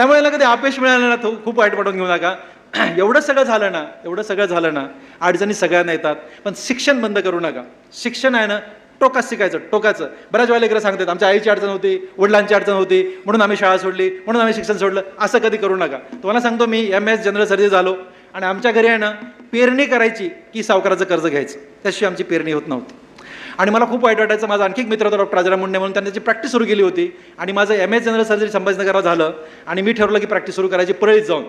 त्यामुळे ना कधी अपयश मिळालं ना तो खूप वाईट वाटून घेऊ नका एवढं सगळं झालं ना एवढं सगळं झालं ना अडचणी सगळ्यांना येतात. पण शिक्षण बंद करू नका. शिक्षण आहे ना टोकाच शिकायचं टोकाचं. बऱ्याच वेळेला लेकरं सांगतात आमच्या आईची अडचण होती वडिलांची अडचण होती म्हणून आम्ही शाळा सोडली म्हणून आम्ही शिक्षण सोडलं. असं कधी करू नका. तुम्हाला सांगतो मी एम एस जनरल सर्जरी झालो आणि आमच्या घरी आहे ना पेरणी करायची की सावकाराचं कर्ज घ्यायचं. त्याशिवाय आमची पेरणी होत नव्हती. आणि मला खूप वाईट वाटायचं. माझा आणखी एक मित्र होता डॉक्टर राजाराम मुंडे म्हणून. त्यांनी त्याची प्रॅक्टिस सुरू केली होती. आणि माझं एम. एस जनरल सर्जरी संभाजीनगरला झालं. आणि मी ठरवलं की प्रॅक्टिस सुरू करायची. परळीत जाऊन.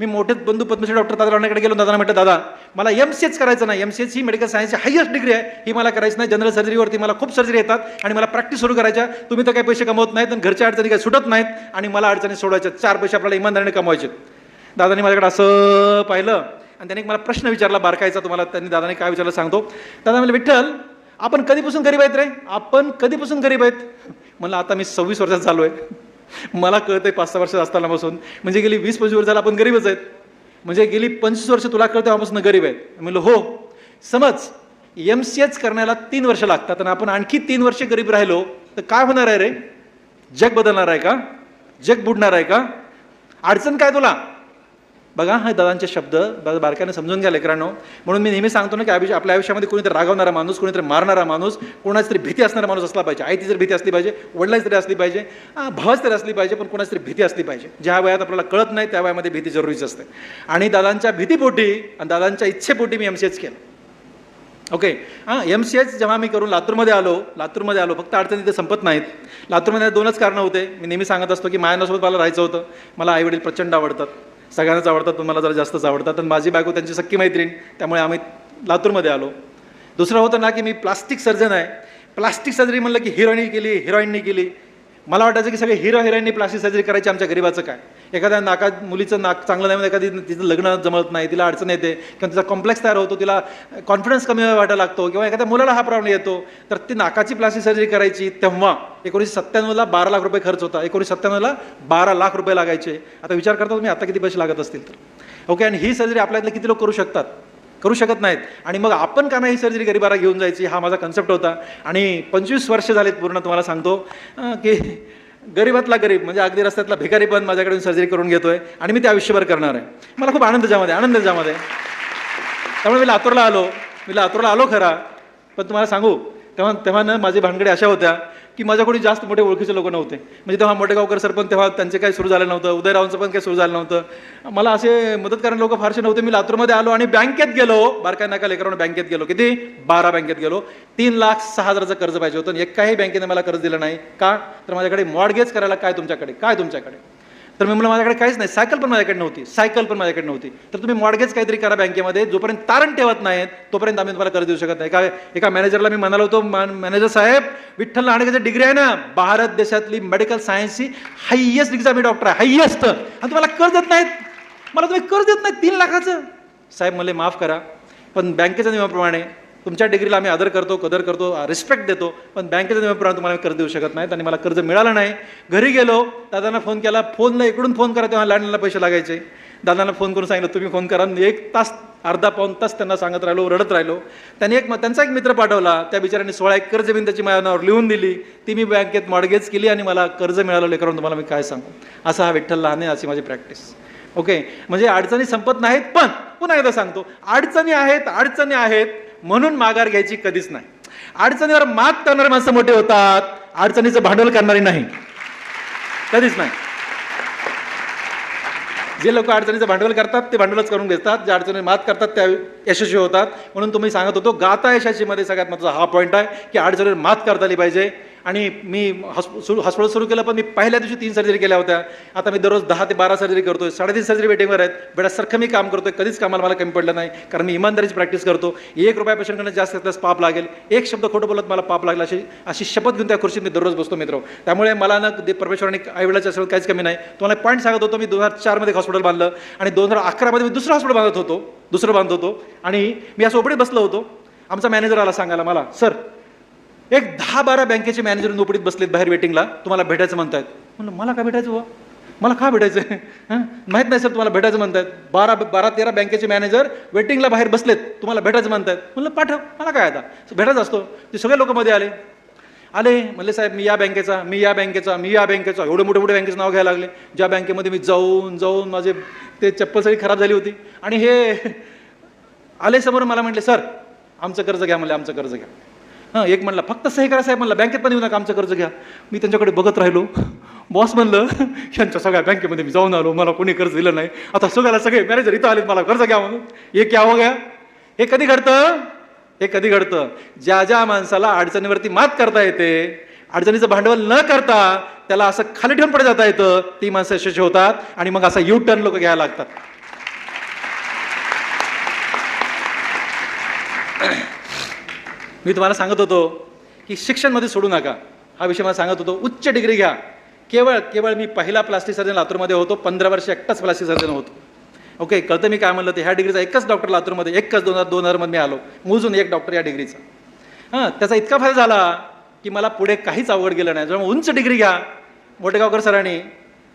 मी मोठे बंधू पद्मश्री डॉक्टर दादा राणाकडे गेलो. दादा म्हटलं दादा मला एम सी एच करायचं नाही. एम सी एच ही मेडिकल सायन्सची हायस्ट डिग्री आहे. ही मला करायची नाही. जनरल सर्जरीवरती मला खूप सर्जरी येतात. आणि मला प्रॅक्टिस सुरू करायच्या. तुम्ही तर काही पैसे कमवत नाहीत आणि घरच्या अडचणी काही सुटत नाहीत. आणि मला अडचणी सोडायच्या चार पैसे आपल्याला इमानदारीने कमवायचे. दादानी माझ्याकडे असं पाहिलं. आणि त्यांनी मला प्रश्न विचारला बारकायचा तुम्हाला. त्यांनी दादाने काय विचारलं सांगतो. दादा म्हणजे विठ्ठल आपण कधीपासून गरीब आहेत रे? आपण कधीपासून गरीब आहेत? मला आता मी सव्वीस वर्षात झालो आहे मला कळतंय पाच सहा वर्ष असतानापासून. म्हणजे गेली वीस पंचवीस वर्षाला आपण गरीबच आहेत. म्हणजे गेली पंचवीस वर्ष तुला कळतं तेव्हापासून गरीब आहेत. म्हणलं हो. समज एम सी एच करण्याला तीन वर्ष लागतात आणि आपण आणखी तीन वर्ष गरीब राहिलो तर काय होणार आहे रे? जग बदलणार आहे का? जग बुडणार आहे का? अडचण काय तुला? बघा हा दादांचे शब्द बारकाने समजून घ्या लेकरांनो. म्हणून मी नेहमी सांगतो ना की आयुष्य आपल्या आयुष्यामध्ये कोणीतरी रागवणारा माणूस कोणीतरी मारणारा माणूस कोणाची तरी भीती असणारा माणूस असला पाहिजे. आईची जर भीती असली पाहिजे वडिलांची तरी असली पाहिजे आ, भावाची तरी असली पाहिजे पण कोणाची तरी भीती असली पाहिजे. ज्या वयात आपल्याला कळत नाही त्या वयामध्ये भीती जरुरीच असते. आणि दादांच्या भीतीपोटी आणि दादांच्या इच्छेपोटी मी एम सी एच केलं. ओके हां एम सी एच जेव्हा मी करून लातूरमध्ये आलो लातूरमध्ये आलो फक्त अडचणी ते संपत नाहीत. लातूरमध्ये दोनच कारणं होते. मी नेहमी सांगत असतो की मायानासोबत मला राहायचं होतं. मला आईवडील प्रचंड आवडतात. सगळ्यांनाच आवडतात पण मला जरा जास्तच आवडतात. आणि माझी बायको त्यांची सख्खी मैत्रीण त्यामुळे आम्ही लातूरमध्ये आलो. दुसरं होतं ना की मी प्लास्टिक सर्जन आहे. प्लास्टिक सर्जरी म्हणलं की हिरोईननी केली हिरोईननी केली. मला वाटायचं की सगळे हिरो हिरोईननी प्लास्टिक सर्जरी करायची आमच्या गरीबाचं काय? एखाद्या नाका मुलीचं नाक चांगलं नाही एखादी तिचं लग्न जमत नाही तिला अडचण येते किंवा तिचा कॉम्प्लेक्स तयार होतो तिला कॉन्फिडन्स कमी वाटायला लागतो किंवा एखाद्या मुलाला हा प्रॉब्लेम येतो तर ती नाकाची प्लास्टिक सर्जरी करायची तेव्हा एकोणीसशे सत्त्याण्णवला बारा लाख रुपये खर्च होता. एकोणीसशे सत्त्याण्णवला बारा लाख रुपये लागायचे. आता विचार करता तुम्ही आता किती पैसे लागत असतील तर. ओके आणि ही सर्जरी आपल्यातले किती लोक करू शकतात? करू शकत नाहीत. आणि मग आपण का नाही सर्जरी गरिबाला घेऊन जायची? हा माझा कन्सेप्ट होता. आणि पंचवीस वर्ष झालेत पूर्ण तुम्हाला सांगतो. की गरीबातला गरीब म्हणजे अगदी रस्त्यातला भिकारी पण माझ्याकडून सर्जरी करून घेतोय आणि मी ते आयुष्यभर करणार आहे. मला खूप आनंद ज्यामध्ये आनंद ज्यामध्ये. त्यामुळे मी लातूरला आलो. मी लातूरला आलो खरा. पण तुम्हाला सांगू तेव्हा तेव्हा ना माझी भानगडी अशा होत्या की माझ्या कोणी जास्त मोठे ओळखीचे लोक नव्हते. म्हणजे तेव्हा मोठेगावकर सर पण तेव्हा त्यांचे काही सुरू झालं नव्हतं उदयरावांचं पण काही सुरू झालं नव्हतं. मला असे मदत करणारे लोक फारसे नव्हते. मी लातूरमध्ये आलो आणि बँकेत गेलो. बारकाय नाका लेकरांना बँकेत गेलो. किती? बारा बँकेत गेलो. तीन लाख सहा हजाराचं कर्ज पाहिजे होतं आणि एकाही बँकेने मला कर्ज दिलं नाही. का? तर माझ्याकडे मॉडगेज करायला काय तुमच्याकडे? काय तुमच्याकडे? तर मी म्हणलं माझ्याकडे काहीच नाही सायकल पण माझ्याकडे नव्हती सायकल पण माझ्याकडे नव्हती. तर तुम्ही मॉडगेज काहीतरी करा बँकेमध्ये जोपर्यंत तारण ठेवत नाहीत तोपर्यंत आम्ही तुम्हाला कर्ज देऊ शकत नाही. एका एका मॅनेजरला मी म्हणालो होतो मॅनेजर साहेब विठ्ठल नाणेकाची डिग्री आहे ना भारत देशातली मेडिकल सायन्सची हायएस्ट डिग्री मी डॉक्टर आहे हायएस्ट आणि तुम्हाला कर्ज देत नाहीत. मला तुम्ही कर्ज देत नाहीत तीन लाखाचं. साहेब मला माफ करा पण बँकेच्या नियमाप्रमाणे तुमच्या डिग्रीला आम्ही आदर करतो कदर करतो रिस्पेक्ट देतो पण बँकेच्या नियमाप्रमाणे तुम्हाला कर्ज देऊ शकत नाहीत आणि मला कर्ज मिळालं नाही. घरी गेलो दादांना फोन केला फोनला इकडून फोन करा तेव्हा लँडलाईनला पैसे लागायचे. दादांना फोन करून सांगितलं तुम्ही फोन करा. आणि एक तास अर्धा पाऊन तास त्यांना सांगत राहिलो रडत राहिलो. त्यांनी एक त्यांचा एक मित्र पाठवला. त्या बिचाऱ्यांनी सोळा एक कर्ज बिन त्याची माझ्या नावावर लिहून दिली. ती मी बँकेत मॉडगेज केली आणि मला कर्ज मिळालं. लेकरून तुम्हाला मी काय सांगू? असा हा विठ्ठल लहान आहे अशी माझी प्रॅक्टिस ओके म्हणजे अडचणी संपत नाहीत पण पुन्हा एकदा सांगतो. अडचणी आहेत अडचणी आहेत. म्हणून माघार घ्यायची कधीच नाही. अडचणीवर मात करणारे माणसं मोठे होतात अडचणीचं भांडवल करणारी नाही. कधीच नाही. जे लोक अडचणीचं भांडवल करतात ते भांडवलच करून घेतात. ज्या अडचणी मात करतात त्या यशस्वी होतात. म्हणून तुम्ही सांगत होतो गाता यशाशीमध्ये सगळ्यात महत्त्वाचा हा पॉईंट आहे की अडचणीवर मात करता आली पाहिजे. आणि मी हॉस्प सुरू हॉस्पिटल सुरू केलं पण मी पहिल्या दिवशी तीन सर्जरी केल्या होत्या. आता मी दररोज दहा ते बारा सर्जरी करतो साडेतीन सर्जरी वेटिंगवर आहेत. बेडासारखं मी काम करतोय. कधीच कामाला मला कमी पडलं नाही. कारण मी इमानदारीची प्रॅक्टिस करतो. एक रुपया पेशंटकडे जास्त घेतल्यास पाप लागेल. एक शब्द खोटं बोलत मला पाप लागला अशी अशी शपथ घेऊन त्या खुर्शीत मी दररोज बसतो मित्र. त्यामुळे मला ना दे परमेश्वराने आईवडिलाच्या असं काहीच कमी नाही. तुम्हाला पॉईंट सांगत होतो मी दोन हजार चारमध्ये हॉस्पिटल बांधलं आणि दोन हजार अकरामध्ये मी दुसरं हॉस्पिटल बांधत होतो. दुसरं बांधत होतो. आणि मी असं ओपडीत बसलो होतो. आमचा मॅनेजर आला सांगायला मला सर एक दहा बारा बँकेचे मॅनेजर नोपडीत बसलेत बाहेर वेटिंगला. तुम्हाला भेटायचं म्हणतायत. म्हणलं मला काय भेटायचं बुवा? मला का भेटायचं? हां? माहीत नाही सर तुम्हाला भेटायचं म्हणतात बारा बारा तेरा बँकेचे मॅनेजर वेटिंगला बाहेर बसलेत. तुम्हाला भेटायचं म्हणतायत. म्हणलं पाठव मला काय आता? भेटायचं असतो. ते सगळे लोक मध्ये आले. आले म्हणले साहेब मी या बँकेचा मी या बँकेचा मी या बँकेचा. एवढे मोठे मोठे बँकेचं नाव घ्यायला लागले. ज्या बँकेमध्ये मी जाऊन जाऊन माझे ते चप्पल सगळी खराब झाली होती. आणि हे आले समोर मला म्हटले सर आमचं कर्ज घ्या म्हणले आमचं कर्ज घ्या. हां एक म्हणला फक्त सही करा साहेब म्हणला बँकेत पण येऊ नका आमचं कर्ज घ्या. मी त्यांच्याकडे बघत राहिलो. बॉस म्हणलं यांच्या सगळ्या बँकेमध्ये मी जाऊन आलो मला कोणी कर्ज दिलं नाही. आता सगळ्याला सगळे मॅनेजर इथं आले मला कर्ज घ्या म्हणून. हे क्या हो गया? हे कधी घडतं? हे कधी घडतं? ज्या ज्या माणसाला अडचणीवरती मात करता येते अडचणीचं भांडवल न करता त्याला असं खाली ठेवून पडे जाता येतं. ती माणसं यशस्वी होतात आणि मग असा यू टर्न लोक घ्यायला लागतात. मी तुम्हाला सांगत होतो की शिक्षणमध्ये सोडू नका. हा विषय मला सांगत होतो. उच्च डिग्री घ्या. केवळ केवळ मी पहिला प्लास्टिक सर्जन लातूरमध्ये होतो. पंधरा वर्ष एकटाच प्लास्टिक सर्जन होतो. ओके कळतं मी काय म्हणलं? ते ह्या डिग्रीचा एकच डॉक्टर लातूरमध्ये एकच दोन हजार दोन हजारमध्ये मी आलो. मोजून एक डॉक्टर या डिग्रीचा हां त्याचा इतका फायदा झाला की मला पुढे काहीच अवघड गेलं नाही. जेव्हा उंच डिग्री घ्या मोठेगावकर सरांनी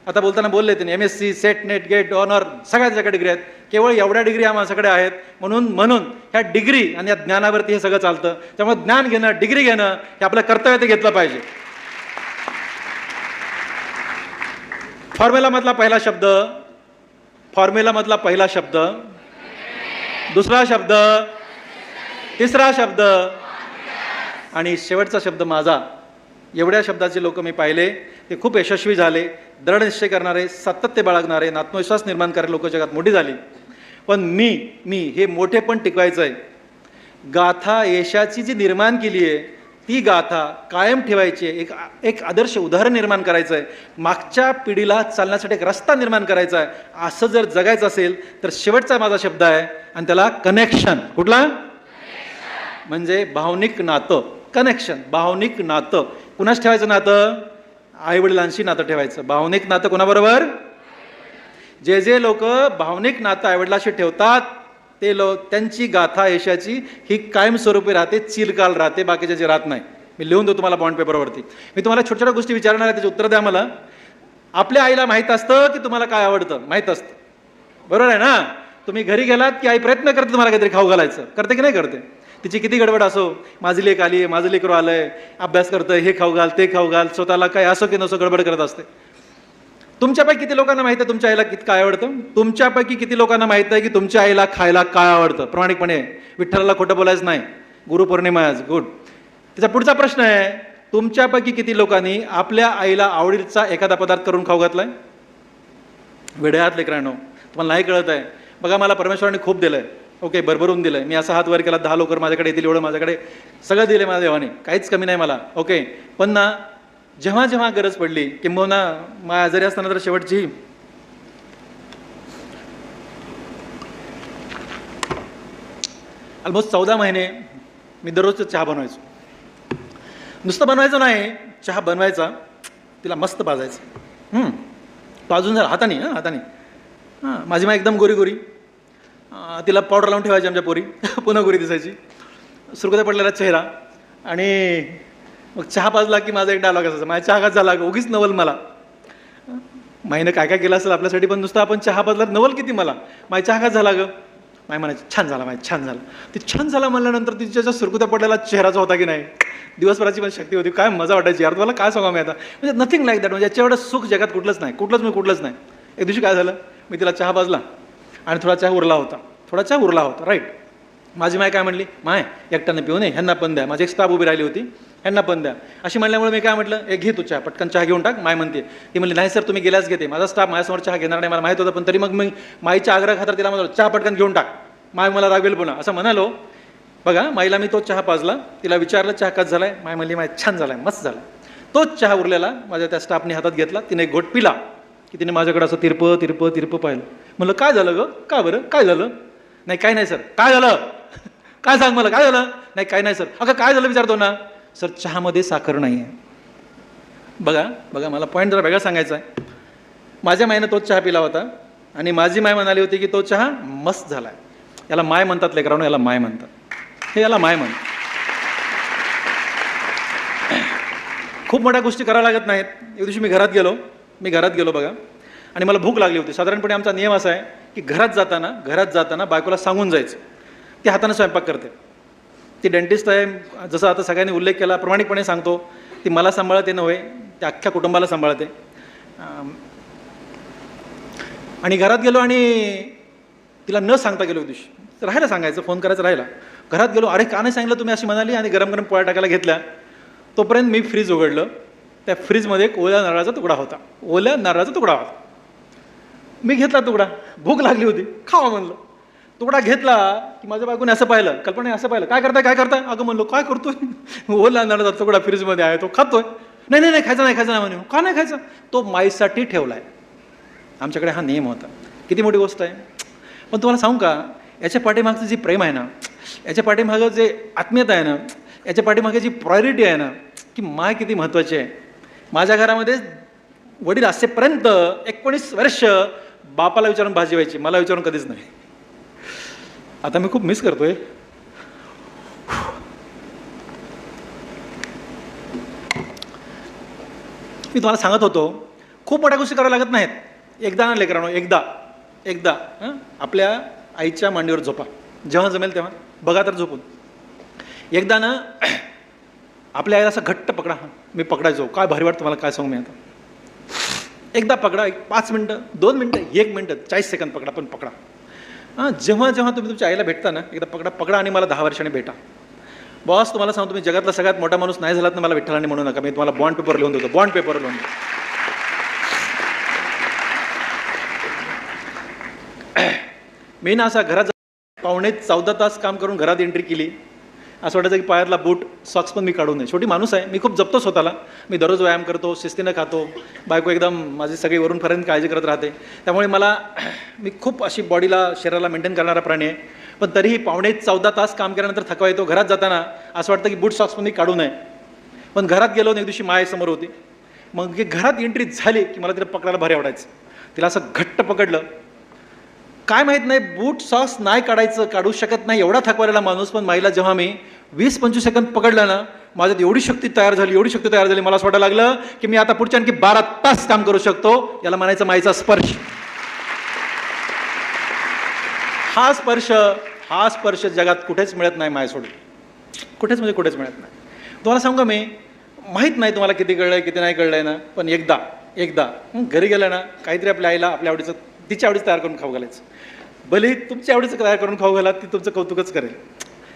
आता बोलताना बोलले त्यांनी M S C SET NET GATE honour सगळ्या त्याच्याकडे डिग्री आहेत. केवळ एवढ्या डिग्री या आहेत. म्हणून म्हणून ह्या डिग्री आणि या ज्ञानावरती हे सगळं चालतं. त्यामुळे ज्ञान घेणं डिग्री घेणं हे आपलं कर्तव्य ते घेतलं पाहिजे. फॉर्म्युलामधला पहिला शब्द फॉर्म्युलामधला पहिला शब्द दुसरा शब्द तिसरा शब्द आणि शेवटचा शब्द माझा. एवढ्या शब्दाचे लोक मी पाहिले. ते खूप यशस्वी झाले. दृढ निश्चय करणारे सातत्य बाळगणारे आत्मविश्वास निर्माण करणारे लोक जगात मोठी झाली. पण मी मी हे मोठे पण टिकवायचं आहे गाथा यशाची जी निर्माण केली आहे ती गाथा कायम ठेवायची आहे. एक एक आदर्श उदाहरण निर्माण करायचं आहे मागच्या पिढीला चालण्यासाठी एक रस्ता निर्माण करायचा आहे. असं जर जगायचं असेल तर शेवटचा माझा शब्द आहे आणि त्याला कनेक्शन कुठला? म्हणजे भावनिक नातं. कनेक्शन भावनिक नातं. कुणाच ठेवायचं नातं? आईवडिलांशी नातं ठेवायचं. भावनिक नातं कोणाबरोबर? जे जे लोक भावनिक नातं आईवडिलाशी ठेवतात ते लो त्यांची गाथा यशाची ही कायमस्वरूपी राहते चिरकाल राहते बाकीच्याची राहत नाही. मी लिहून देतो तुम्हाला बॉन्ड पेपरवरती मी तुम्हाला छोट्या छोट्या गोष्टी विचारणार आहे त्याचे उत्तर द्या मला. आपल्या आईला माहीत असतं की तुम्हाला काय आवडतं? माहीत असतं. बरोबर आहे ना? तुम्ही घरी गेलात की आई प्रयत्न करते तुम्हाला काहीतरी खाऊ घालायचं. करते की नाही करते? तिची किती गडबड असो माझी लेख आली आहे माझं लेकरू आलंय अभ्यास करतंय हे खाऊ घाल ते खाऊ घाल स्वतःला काय असो की नसो गडबड करत असते. तुमच्यापैकी किती लोकांना माहिती आहे तुमच्या आईला कित काय आवडतं? तुमच्यापैकी किती लोकांना माहिती आहे की तुमच्या आईला खायला काय आवडतं? प्रामाणिकपणे विठ्ठलाला खोटं बोलायचं नाही. गुरुपौर्णिमा आज गुड त्याचा पुढचा प्रश्न आहे तुमच्यापैकी किती लोकांनी आपल्या आईला आवडीचा एखादा पदार्थ करून खाऊ घातलाय? वेड्यात लेकरांनो तुम्हाला नाही कळत आहे बघा मला परमेश्वराने खूप दिलं आहे ओके भरभरून दिलं मी असा हात वर केला दहा लोकर माझ्याकडे येतील एवढं माझ्याकडे सगळं दिलं माझ्या देवाने. काहीच कमी नाही मला. ओके पण ना जेव्हा जेव्हा गरज पडली किंबहुना मा आजारी असताना तर शेवटची. ऑलमोस्ट चौदा महिने मी दररोज चहा बनवायचो. नुसतं बनवायचं नाही चहा बनवायचा तिला मस्त पाजायचं हं. भाजून झाला हाताने हां हाताने. हां माझी मा एकदम गोरी गोरी तिला पावडर लावून ठेवायची आमच्या पोरी. पुन्हा गोरी दिसायची. सुरकुत्या पडलेला चेहरा. आणि मग चहा पाजला की माझा एक डायलॉग असायचा. माझ्या चहा का झाला उगीच नवल मला. माईनं काय काय केलं असेल आपल्यासाठी पण नुसतं आपण चहा पाजला नवल किती मला? माझ्या चहा का झाला गं माय म्हणायची छान झाला माय छान झाला. ते छान झाला म्हणल्यानंतर तिच्या ज्या सुरकुत्या पडलेला चेहराचा होता की नाही दिवसभराची पण शक्ती होती. काय मजा वाटायची यार तुम्हाला काय सांगा मी आता? म्हणजे नथिंग लाईक दॅट म्हणजे याच्या एवढं सुख जगात कुठलंच नाही. कुठलंच मी कुठलंच नाही. एक दिवशी काय झालं? मी तिला चहा पाजला. आणि थोडा चहा उरला होता. थोडा चहा उरला होता राईट माझी माय काय म्हणली? माय एकट्यानं पिऊ नये ह्यांना पण द्या. माझी एक स्टाफ उभी राहिली होती ह्यांना पण द्या. अशी म्हणल्यामुळे मी काय म्हटलं? एक घे तू चहा पटकन चहा घेऊन टाक. माय म्हणते. ती म्हणली नाही सर तुम्ही गेल्याच घेते. माझा स्टाफ माझ्यासमोर चहा घेणार नाही मला माहीत होतं पण तरी मग मी माईच्या आग्रह खातर तिला म्हणलं चहा पटकन घेऊन टाक. माय मला रागवेल पुन्हा. असं म्हणालो. बघा माईला मी तो चहा पाजला. तिला विचारलं चहा कच आहे माय म्हणली माय छान झाला आहे मस्त झाला तोच चहा उरलेला माझ्या त्या स्टाफने हातात घेतला. तिने एक घोट पिला की तिने माझ्याकडे असं तिरपं तिरपं तिरपं पाहिलं. म्हणलं काय झालं ग? का बरं? काय झालं? नाही काय नाही सर. काय झालं? काय सांग मला काय झालं? नाही काय नाही सर. अगं काय झालं? विचारतो ना. सर चहामध्ये साखर नाही आहे बघा बघा मला पॉईंट जरा वेगळा सांगायचा आहे. माझ्या मायनं तोच चहा पिला होता आणि माझी माय म्हणाली होती की तो चहा मस्त झाला आहे याला माय म्हणतात लेकरांनो याला माय म्हणतात. हे याला माय म्हणतात खूप मोठ्या गोष्टी कराव्या लागत नाहीत. एक दिवशी मी घरात गेलो. मी घरात गेलो बघा. आणि मला भूक लागली होती. साधारणपणे आमचा नियम असा आहे की घरात जाताना घरात जाताना बायकोला सांगून जायचं. ती हाताने स्वयंपाक करते. ती डेंटिस्ट आहे. जसं आता सगळ्यांनी उल्लेख केला प्रामाणिकपणे सांगतो. ती मला सांभाळते नव्हे त्या अख्ख्या कुटुंबाला सांभाळते. आणि घरात गेलो आणि तिला न सांगता गेलो दिवशी. राहिलं सांगायचं फोन करायचं राहिला घरात गेलो अरे का नाही सांगितलं तुम्ही? अशी म्हणाली आणि गरम गरम पोळ्या टाकायला घेतल्या. तोपर्यंत मी फ्रीज उघडलं. त्या फ्रीजमध्ये एक ओल्या नारळाचा तुकडा होता. ओल्या नारळाचा तुकडा होता. मी घेतला तुकडा. भूक लागली होती. खावा म्हणलं. तुकडा घेतला की माझ्या बायकोने असं पाहिलं. कल्पना असं पाहिलं. काय करताय काय करताय? अगं म्हणलो काय करतोय? ओला नारळाचा तुकडा फ्रीजमध्ये आहे. तो खातोय. नाही नाही नाही खायचा नाही खायचा नाही म्हणे. का नाही खायचा? तो माईसाठी आहे आमच्याकडे हा नियम होता. किती मोठी गोष्ट आहे. पण तुम्हाला सांगू का याच्या पाठीमागचं जे प्रेम आहे ना याच्या पाठीमागं जे आत्मीयता आहे ना याच्या पाठीमागे जी प्रायोरिटी आहे ना की माय किती महत्त्वाची आहे. माझ्या घरामध्ये वडील असेपर्यंत एकोणीस वर्ष बापाला विचारून भाजी व्हायची मला विचारून कधीच नाही. आता मी खूप मिस करतोय. मी तुम्हाला सांगत होतो खूप मोठ्या गोष्टी कराव्या लागत नाहीत. एकदा ना लेकरांनो एकदा एकदा हं? आपल्या आईच्या मांडीवर झोपा. जेव्हा जमेल तेव्हा. बघा तर झोपून. एकदा ना आपल्या आईला असं घट्ट पकडा. मी पकडायचो. काय भारी वाटतं मला काय सांगू मी आता. एकदा पकडा एक पाच मिनटं दोन मिनटं एक मिनटं चाळीस सेकंद पकडा पण पकडा. हां जेव्हा जेव्हा तुम्ही तुमच्या आईला भेटता ना एकदा पकडा पकडा आणि मला दहा वर्षाने भेटा. बॉस तुम्हाला सांगतो तुम्ही जगातला सगळ्यात मोठा माणूस नाही झालात ना मला विठ्ठलाने म्हणू नका. मी तुम्हाला बॉन्ड पेपर लिहून देतो बॉन्ड पेपर लिहून देतो. मी ना असा घरात पावणे चौदा तास काम करून घरात एंट्री केली. असं वाटायचं की पायातला बूट सॉक्स पण मी काढू नये शेवटी माणूस आहे. मी खूप जपतो स्वतःला. मी दररोज व्यायाम करतो शिस्तीनं खातो. बायको एकदम माझी सगळी वरूनपर्यंत काळजी करत राहते. त्यामुळे मला मी खूप अशी बॉडीला शरीराला मेंटेन करणारा प्राणी आहे. पण तरीही पावणे चौदा तास काम केल्यानंतर थकवा येतो. घरात जाताना असं वाटतं की बूट सॉक्स पण मी काढू नये. पण घरात गेलो आणि एक दिवशी मायासमोर होती. मग हे घरात एंट्री झाली की मला तिला पकडायला भारी आवडायचं. तिला असं घट्ट पकडलं. काय माहीत नाही बूट सॉक्स नाही काढायचं काढू शकत नाही एवढा थकवालेला माणूस. पण माईला जेव्हा मी वीस पंचवीस सेकंद पकडलं ना माझ्यात एवढी शक्ती तयार झाली एवढी शक्ती तयार झाली मला असं वाटायला लागलं की मी आता पुढच्या आणखी बारा तास काम करू शकतो याला म्हणायचं माईचा स्पर्श. हा स्पर्श हा स्पर्श जगात कुठेच मिळत नाही माय सोडून. कुठेच म्हणजे कुठेच मिळत नाही. तुम्हाला सांगू मी? माहीत नाही तुम्हाला किती कळलंय किती नाही कळलंय ना पण एकदा एकदा घरी गेलं ना काहीतरी आपल्या आईला आपल्या आवडीचं तिच्या आवडीचं तयार करून खाऊ घालायचं. भले तुमच्या आवडीचं तयार करून खाऊ घाला ती तुमचं कौतुकच करेल.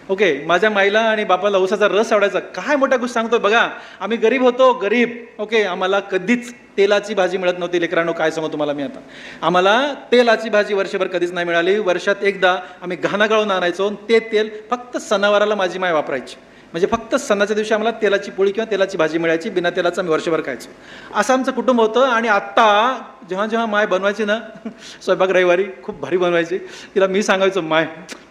ओके माझ्या माईला आणि बापाला ऊसाचा रस आवडायचा. काय मोठ्या गोष्ट सांगतो बघा आम्ही गरीब होतो गरीब. ओके आम्हाला कधीच तेलाची भाजी मिळत नव्हती. लेकरांनो काय सांगू तुम्हाला मी आता? आम्हाला तेलाची भाजी वर्षभर कधीच नाही मिळाली. वर्षात एकदा आम्ही घाणा गाळून आणायचो आणि ते तेल फक्त सणावाराला माझी माय वापरायची. म्हणजे फक्त सणाच्या दिवशी आम्हाला तेलाची पोळी किंवा तेलाची भाजी मिळायची बिना तेलाचं आम्ही वर्षभर खायचो. असं आमचं कुटुंब होतं आणि आत्ता जेव्हा जेव्हा माय बनवायची ना स्वयंपाक रविवारी खूप भारी बनवायची. तिला मी सांगायचो माय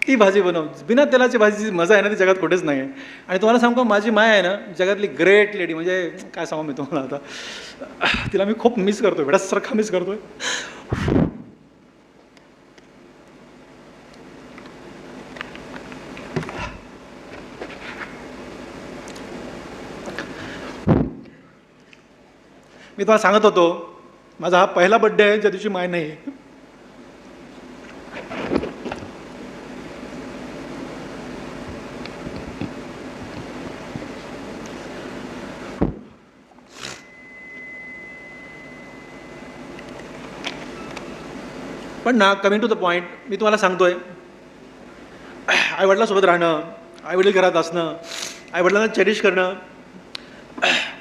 ती भाजी बनव. बिना तेलाची भाजीची मजा आहे ना ती जगात कुठेच नाही आहे आणि तुम्हाला सांगतो का, माझी माय आहे ना जगातली ग्रेट लेडी म्हणजे काय सांगू मी तुम्हाला आता. तिला मी खूप मिस करतो वेळासारखा मिस करतोय. मी तुम्हाला सांगत होतो माझा हा पहिला बड्डे आहे ज्या दिवशी माय नाही. पण ना कमिंग टू द पॉईंट मी तुम्हाला सांगतोय आईवडिलासोबत राहणं आईवडील घरात असणं आईवडिलांना चेरिश करणं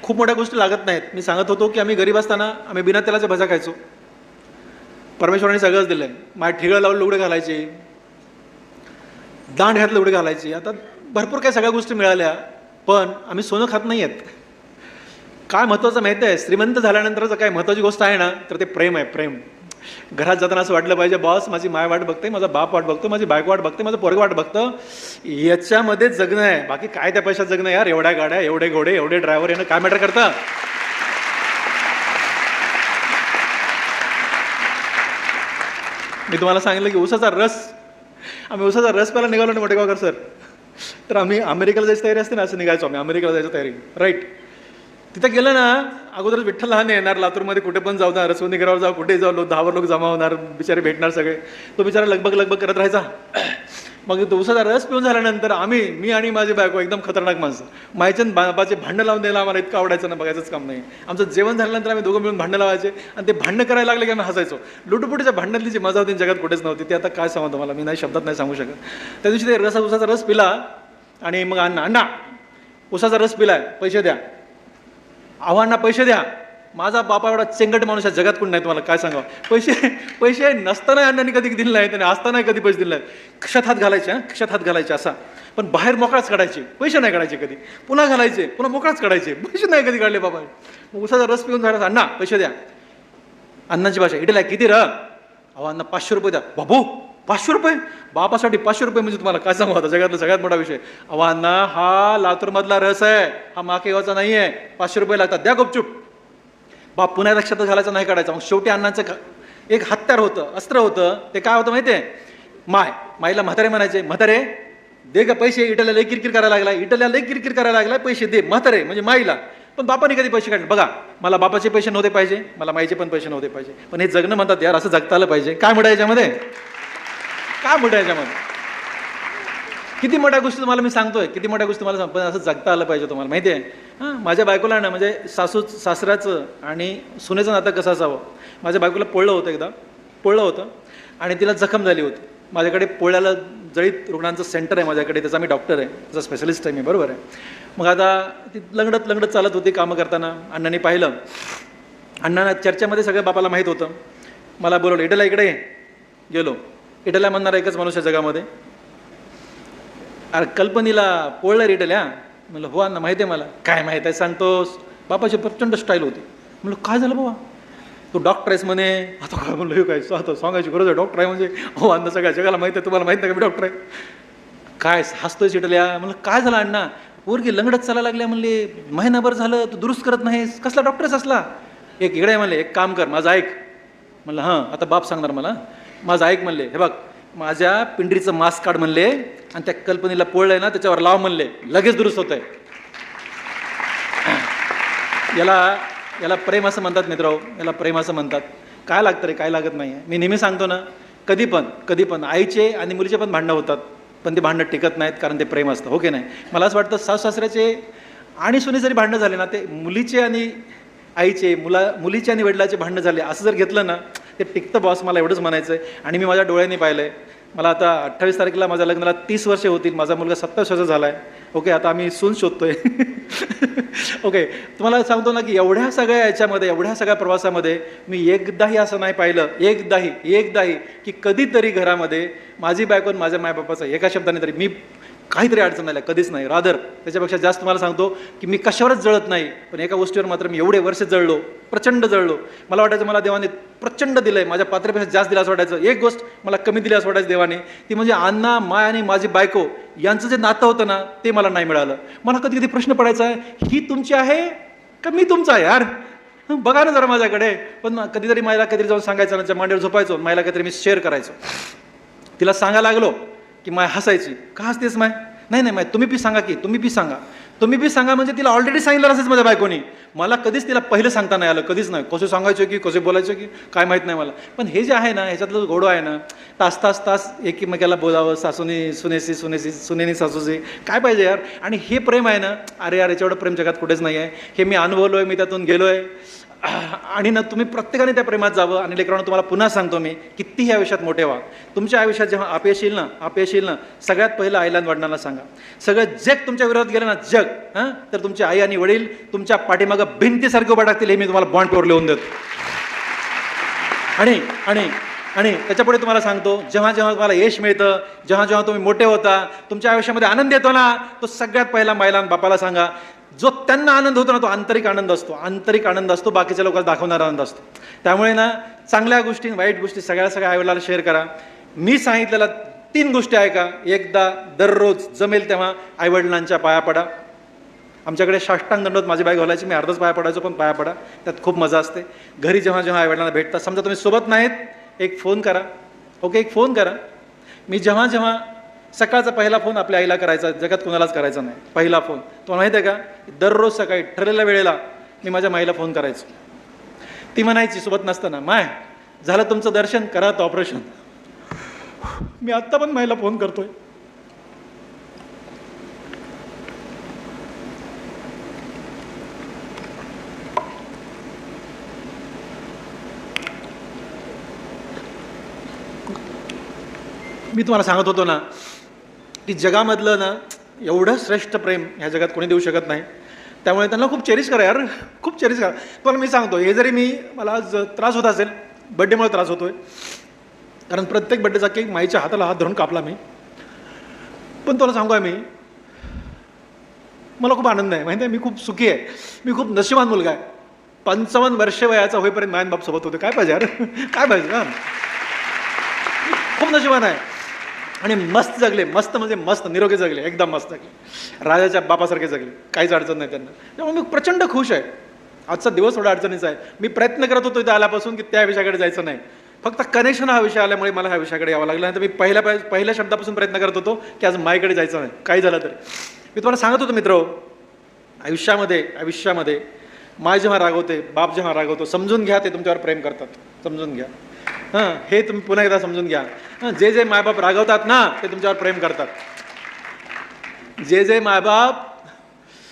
खूप मोठ्या गोष्टी लागत नाहीत. मी सांगत होतो की आम्ही गरीब असताना आम्ही बिना तेलाचे भजा खायचो. परमेश्वराने सगळंच दिलं आहे माझ्या ठिगळं लावून लुगडे घालायचे. दांड घातलं लुगडे घालायचे. आता भरपूर काही सगळ्या गोष्टी मिळाल्या पण आम्ही सोनं खात नाही आहेत काय महत्त्वाचं माहिती आहे? श्रीमंत झाल्यानंतरचं काय महत्त्वाची गोष्ट आहे ना? तर ते प्रेम आहे प्रेम. घरात जाताना असं वाटलं पाहिजे बॉस माझी माय वाट बघते माझा बाप वाट बघतो माझी बायको वाट बघते माझं पोरग वाट बघतं. याच्यामध्ये जगणं आहे. बाकी काय त्या पैशात जगणं यार? एवढ्या गाड्या एवढे घोडे एवढे ड्रायव्हर येणं काय मॅटर करतं? मी तुम्हाला सांगितलं की उसाचा रस. आम्ही उसाचा रस प्यायला निघालो ना मोठेगावकर सर. तर आम्ही अमेरिकेला जायची तयारी असते ना असं निघायचो आम्ही अमेरिकेला जायची तयारी. राईट तिथं गेलं ना अगोदरच विठ्ठल लहान येणार लातूरमध्ये कुठे पण जाऊ ना रसवंदी घरावर जाऊ कुठे जाऊ लोक दहावर लोक जमा होणार बिचारे भेटणार सगळे. तो बिचारा लगबग लगबग करत राहायचा. मग तो उसाचा रस पिऊन झाल्यानंतर आम्ही मी आणि माझी बायको एकदम खतरनाक माणसं. मायचंद बाबाचे भांडं लावून द्यायला आम्हाला इतकं आवडायचं ना बघायचंच काम नाही. आमचं जेवण झाल्यानंतर आम्ही दोघं मिळून भांडं लावायचे आणि ते भांडणं करायला लागले की आम्ही हसायचो. लुटपुटीच्या भांडणातली जी मजा होती जगात कुठेच नव्हती. ती आता काय सांगतो मला मी नाही शब्दात नाही सांगू शकत. त्या दिवशी ते रस उसाचा रस पिला आणि मग अण्णा अण्णा उसाचा रस पिलाय पैसे द्या. आव्हांना पैसे द्या. माझा बापा एवढा चेंगट माणूस आहे जगात कोण नाही तुम्हाला काय सांगा पैसे पैसे नसताना अण्णांनी कधी दिले नाहीत आणि असताना कधी पैसे दिले नाहीत. क्षत हात घालायचे हां? क्षत हात घालायचे असा. पण बाहेर मोकळाच काढायचे. पैसे नाही काढायचे कधी. पुन्हा घालायचे पुन्हा मोकळाच काढायचे. पैसे नाही कधी काढले बाबा. मग उसाचा रस पिऊन झाला अण्णा पैसे द्या. अण्णांची भाषा इटेला किती र? अहो अण्णा पाचशे रुपये द्या. बाबू! पाचशे रुपये? बापासाठी पाचशे रुपये म्हणजे तुम्हाला काय सांगू आता? जगातला सगळ्यात मोठा विषय. अव्हाना हा लातूरमधला रस आहे. हा माकेगावचा नाही आहे पाचशे रुपये लागतात. द्या गुपचूप. बाप पुन्हा लक्षात घालायचं नाही काढायचं. मग शेवटी अण्णांचं एक हत्यार होतं अस्त्र होतं. ते काय होतं माहिती आहे माय माईला म्हातारे म्हणायचे म्हातारे दे ग पैसे. इटल्या लई किरकिर करायला लागला इटल्या लई किरकिर करायला लागला पैसे दे. म्हातारे म्हणजे माईला. पण बापाने कधी पैसे काढले? बघा मला बापाचे पैसे नव्हते पाहिजे. मला माईचे पण पैसे नव्हते पाहिजे. पण हे जगणं म्हणतात यार असं जगता आलं पाहिजे. काय म्हणा याच्यामध्ये? काय म्हणा याच्यामध्ये? किती मोठ्या गोष्टी तुम्हाला मी सांगतोय किती मोठ्या गोष्टी तुम्हाला सांग पण असं जगता आलं पाहिजे तुम्हाला माहिती आहे हां माझ्या बायकोला ना म्हणजे सासू सासऱ्याचं आणि सुनेचं नातं कसं असावं? माझ्या बायकोला पोळलं होतं एकदा. पोळलं होतं आणि तिला जखम झाली होती. माझ्याकडे पोळ्याला जळीत रुग्णांचं सेंटर आहे माझ्याकडे त्याचा मी डॉक्टर आहे. त्याचा स्पेशलिस्ट आहे मी बरोबर आहे. मग आता ती लंगडत लंगडत चालत होती कामं करताना अण्णांनी पाहिलं. अण्णांना चर्चेमध्ये सगळं बापाला माहीत होतं. मला बोलवलं इडला इकडे गेलो. इटल्या म्हणणारा एकच माणूस आहे जगामध्ये. अरे कल्पनीला पोळलं इटल्या? म्हणलं हो अण्णा माहिती आहे मला. काय माहीत आहे? सांगतोस. बापाची प्रचंड स्टाईल होती. म्हणलं काय झालं बाबा? तू डॉक्टर आहेस म्हणे. आता काय? म्हणलं काय? आता सांगायची गरज आहे डॉक्टर आहे म्हणजे. हो अण्णा सगळ्या जगाला माहिती आहे तुम्हाला माहीत नाही का मी डॉक्टर आहे? काय हसतोय चिटल्या म्हणलं काय झालं अण्णा? पोरगी लंगडत चालायला लागल्या म्हणले. महिनाभर झालं तू दुरुस्त करत नाहीस. कसला डॉक्टरच असला? एक इकडे आहे म्हणले एक काम कर माझं ऐक. म्हणलं हां आता बाप सांगणार मला माझं ऐक म्हणले हे बघ माझ्या पिंडरीचं मास्क काढ म्हणले आणि त्या कल्पनेला पोळलंय ना त्याच्यावर लाव म्हणले लगेच दुरुस्त होत आहे याला याला प्रेम असं म्हणतात मित्र याला प्रेम असं म्हणतात. काय लागतं रे काय लागत नाही मी नेहमी सांगतो ना कधी पण कधी पण आईचे आणि मुलीचे पण भांडणं होतात पण ते भांडणं टिकत नाहीत कारण ते प्रेम असतं हो की नाही? मला असं वाटतं सासऱ्याचे आणि सुने जरी भांडणं झाले ना ते मुलीचे आणि आईचे मुला मुलीचे आणि वडिलाचे भांडणं झाले असं जर घेतलं ना ते टिकतं बॉस मला एवढंच म्हणायचं आहे आणि मी माझ्या डोळ्यांनी पाहिलं आहे मला आता अठ्ठावीस तारखेला माझ्या लग्नाला तीस वर्षे होतील. माझा मुलगा सत्तावीस वर्ष झाला आहे ओके आता आम्ही सून शोधतोय. ओके तुम्हाला सांगतो ना की एवढ्या सगळ्या याच्यामध्ये एवढ्या सगळ्या प्रवासामध्ये मी एकदाही असं नाही पाहिलं एकदाही एकदाही की कधीतरी घरामध्ये माझी बायको आणि माझ्या मायबापाचं एका शब्दाने तरी मी काहीतरी अडचण नाही आल्या, कधीच नाही. रादर त्याच्यापेक्षा जास्त मला सांगतो की मी कशावरच जळत नाही पण एका गोष्टीवर मात्र मी एवढे वर्ष जळलो प्रचंड जळलो. मला वाटायचं मला देवाने प्रचंड दिलंय माझ्या पात्रेपेक्षा जास्त दिलं असं वाटायचं. एक गोष्ट मला कमी दिली असं वाटायचं देवाने ती म्हणजे अण्णा माय आणि माझी बायको यांचं जे नातं होतं ना ते मला नाही मिळालं. मला कधी कधी प्रश्न पडायचा आहे ही तुमची आहे का मी तुमचा आहे? यार बघा ना जरा माझ्याकडे. पण कधीतरी मायला कधीतरी जाऊन सांगायचं ना त्या मांडीवर झोपायचो मायला काहीतरी मी शेअर करायचो. तिला सांगायला लागलो की माय हसायची. का हसतेस माय? नाही नाही माय तुम्ही बी सांगा की तुम्ही बी सांगा. तुम्ही बी सांगा म्हणजे तिला ऑलरेडी सांगितलं असेच माझ्या बायकोनी. मला कधीच तिला पहिलं सांगता नाही आलं कधीच नाही. कसं सांगायचं की कसे बोलायचं की काय माहीत नाही मला. पण हे जे आहे ना ह्याच्यातलं घोडं आहे ना तास तास तास एकमेकाला बोलावं सासूनी सुनेसी सुनेसी सुनेनी सासूसी काय पाहिजे यार? आणि हे प्रेम आहे ना अरे यार याच्यावर प्रेम जगात कुठेच नाही आहे हे मी अनुभवलो आहे मी त्यातून गेलो आहे आणि ना तुम्ही प्रत्येकाने त्या प्रेमात जावं. आणि लेकरांना तुम्हाला पुन्हा सांगतो मी कितीही आयुष्यात मोठे व्हा. तुमच्या आयुष्यात जेव्हा अपयश येईल ना अपयश येईल ना सगळ्यात पहिलं आईला वडिलांना सांगा. सगळं जग तुमच्या विरोधात गेलं ना जग हां? तर तुमची आई आणि वडील तुमच्या पाठीमागं भिंतीसारखे उभा टाकतील हे मी तुम्हाला बॉन्ड पेवर लिहून देतो. आणि आणि आणि त्याच्यापुढे तुम्हाला सांगतो जेव्हा जेव्हा तुम्हाला यश मिळतं जेव्हा जेव्हा तुम्ही मोठे होता तुमच्या आयुष्यामध्ये आनंद येतो ना तो सगळ्यात पहिला मायला बापाला सांगा जो त्यांना आनंद होतो ना तो आंतरिक आनंद असतो. आंतरिक आनंद असतो बाकीच्या लोकांना दाखवणारा आनंद असतो. त्यामुळे ना चांगल्या गोष्टी वाईट गोष्टी सगळ्या सगळ्या आईवडिलाला शेअर करा. मी सांगितलेला तीन गोष्टी आहे का एकदा दररोज जमेल तेव्हा आईवडिलांच्या पाया पडा. आमच्याकडे साष्टांग दंडवत माझी बाई घालायची मी अर्धच पाया पडायचो पण पाया पडा. त्यात खूप मजा असते. घरी जेव्हा जेव्हा आईवडिलांना भेटतात समजा तुम्ही सोबत नाहीत एक फोन करा. ओके एक फोन करा. मी जेव्हा जेव्हा सकाळचा पहिला फोन आपल्या आईला करायचा जगात कोणालाच करायचा नाही. पहिला फोन. तुम्हाला माहिती आहे का? दररोज सकाळी ठरलेल्या वेळेला मी माझ्या माईला फोन करायचो. ती म्हणायची सोबत नसताना माय झालं तुमचं दर्शन करा तो ऑपरेशन. मी आत्ता पण माईला फोन करतोय. मी तुम्हाला सांगत होतो ना की जगामधलं ना एवढं श्रेष्ठ प्रेम ह्या जगात कोणी देऊ शकत नाही. त्यामुळे त्यांना खूप चेरिश करा यार खूप चेरिश करा. तुम्हाला मी सांगतो हे जरी मी मला आज त्रास होत असेल बड्डेमुळे त्रास होतोय. कारण प्रत्येक बड्डेचा केक माईच्या हाताला हात धरून कापला मी. पण तुला सांगू आहे मी? मला खूप आनंद आहे. माहिती आहे मी खूप सुखी आहे. मी खूप नशिबान मुलगा आहे. पंचावन्न वर्ष वयाचा होईपर्यंत मायन बाप सोबत होते. काय पाहिजे यार? काय पाहिजे ना? खूप नशिबान आहे. आणि मस्त जगले मस्त म्हणजे मस्त निरोगी जगले एकदम मस्त जगले. राजाच्या बापासारखे जगले काहीच अडचण नाही त्यांना. त्यामुळे मी प्रचंड खुश आहे. आजचा दिवस थोडा अडचणीचा आहे. मी प्रयत्न करत होतो इथे आल्यापासून की त्या विषयाकडे जायचं नाही. फक्त कनेक्शन हा विषय आल्यामुळे मला ह्या विषयाकडे यावं लागलं. नाही तर मी पहिल्या पहिल्या शब्दापासून प्रयत्न करत होतो की आज मायकडे जायचं नाही. काही झालं तरी. मी तुम्हाला सांगत होतो मित्र आयुष्यामध्ये आयुष्यामध्ये माय जेव्हा रागवते बाप जेव्हा रागवतो समजून घ्या ते तुमच्यावर प्रेम करतात. समजून घ्या. हां हे तुम्ही पुन्हा एकदा समजून घ्या. जे जे मायबाप रागवतात ना ते तुमच्यावर प्रेम करतात. जे जे मायबाप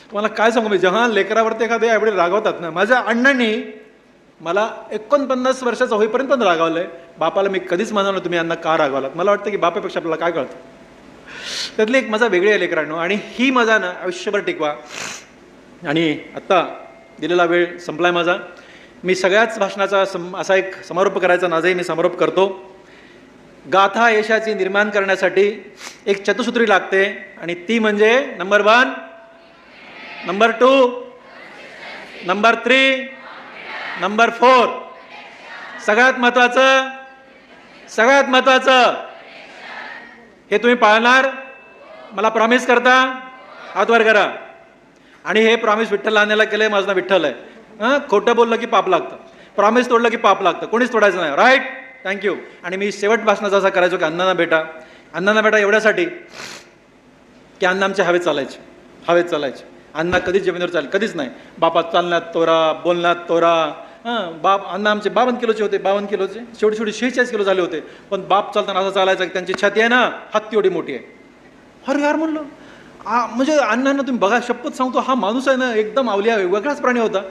तुम्हाला काय सांगू मी जेव्हा लेकरावरती एखादे एवढे रागवतात ना माझ्या अण्णांनी मला एकोणपन्नास वर्षाचं होईपर्यंत पण रागावलं आहे बापाला मी कधीच म्हणालो तुम्ही यांना का रागावलात? मला वाटतं की बापापेक्षा आपल्याला काय कळतं? त्यातली एक मजा वेगळी आहे लेकरांनो आणि ही मजा ना आयुष्यभर टिकवा. आणि आत्ता दिलेला वेळ संपलाय माझा. मी सगळ्याच भाषणाचा सम असा एक समारोप करायचा नाजही मी समारोप करतो. गाथा यशाची निर्माण करण्यासाठी एक चतुसूत्री लागते आणि ती म्हणजे number one number two number three number four. सगळ्यात महत्त्वाचं सगळ्यात महत्त्वाचं. हे तुम्ही पाळणार? मला प्रॉमिस करता? हातवर करा. आणि हे प्रॉमिस विठ्ठल आणायला आहे माझं विठ्ठल आहे. हां? खोटं बोललं की पाप लागतं. प्रॉमिस तोडलं की पाप लागतं. कोणीच तोडायचं नाही. राईट थँक्यू आणि मी शेवट भाषणाचा असा करायचो की अण्णांना भेटा. अण्णांना भेटा एवढ्यासाठी की अण्णा आमच्या हवेत चालायचे. हवेत चालायचे. अण्णा कधीच जमिनीवर चालेल कधीच नाही. बापा चालण्यात तोरा बोलण्यात तोरा. हां? बाप अण्णा आमचे बावन्न किलोचे होते. बावन्न किलोचे. शेवटी शेवटी शेहेचाळीस किलो झाले होते. पण बाप चालताना असं चालायचं की त्यांची छाती आहे ना हत्ती एवढी मोठी आहे. अरे यार म्हणलं आ म्हणजे अण्णांना तुम्ही बघा शपथ सांगतो हा माणूस आहे ना एकदम आवलिया वेगळाच प्राणी होता.